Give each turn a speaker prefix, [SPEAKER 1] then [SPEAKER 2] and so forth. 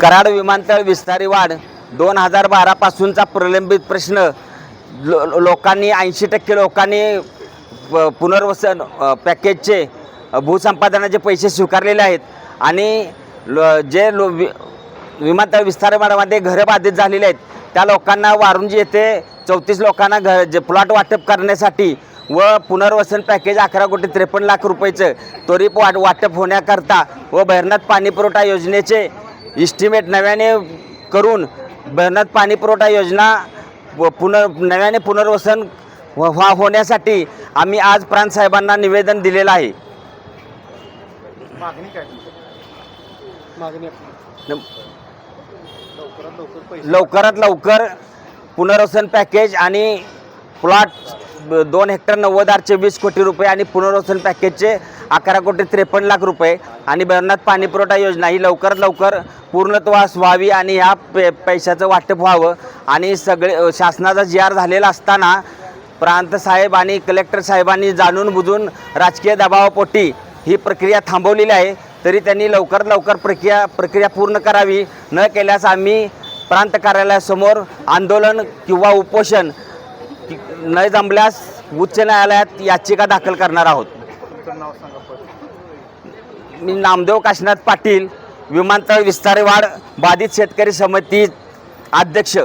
[SPEAKER 1] कराड विमानतळ विस्तारी वाढ. दोन हजार बारापासूनचा प्रलंबित प्रश्न. लो लोकांनी ऐंशी टक्के लोकांनी प- पुनर्वसन पॅकेजचे भूसंपादनाचे पैसे स्वीकारलेले आहेत. आणि लो जे लो वि विमानतळ विस्तारवाडामध्ये घरं बाधित झालेले आहेत त्या लोकांना वारुंजी येथे चौतीस लोकांना घ जे प्लॉट वाटप करण्यासाठी व पुनर्वसन पॅकेज अकरा कोटी त्रेपन्न लाख रुपयेचं त्वरित वाट वाटप होण्याकरता व भैरनाथ पाणीपुरवठा योजनेचे इस्टिमेट नव्याने करून भैरनाथ पाणीपुरवठा योजना व पुनर् नव्याने पुनर्वसन व्हा होण्यासाठी आम्ही आज प्रांत साहेबांना निवेदन दिलेलं आहे.
[SPEAKER 2] मागणी काय? मागणी लवकरात लवकर
[SPEAKER 1] पुनर्वसन पॅकेज आणि प्लॉट दोन हेक्टर नव्वद आरचे वीस कोटी रुपये आणि पुनर्वसन पॅकेजचे अकरा कोटी त्रेपन्न लाख रुपये. आणि भरणात पाणीपुरवठा योजना ही लवकरात लवकर पूर्णत्वास व्हावी आणि ह्या पे पैशाचं वाटप व्हावं. आणि सगळे शासनाचा जी आर झालेला असताना प्रांत साहेब आणि कलेक्टर साहेबांनी जाणून बुजून राजकीय दबावापोटी ही प्रक्रिया थांबवलेली आहे. तरी त्यांनी लवकरात लवकर प्रक्रिया प्रक्रिया पूर्ण करावी. न केल्यास आम्ही प्रांत कार्यालयासमोर आंदोलन किंवा उपोषण कि- न जमल्यास उच्च न्यायालयात याचिका दाखल करणार आहोत. मी नामदेव काशीनाथ पाटील विमानतळ विस्तारवाड बाधित शेतकरी समिती अध्यक्ष.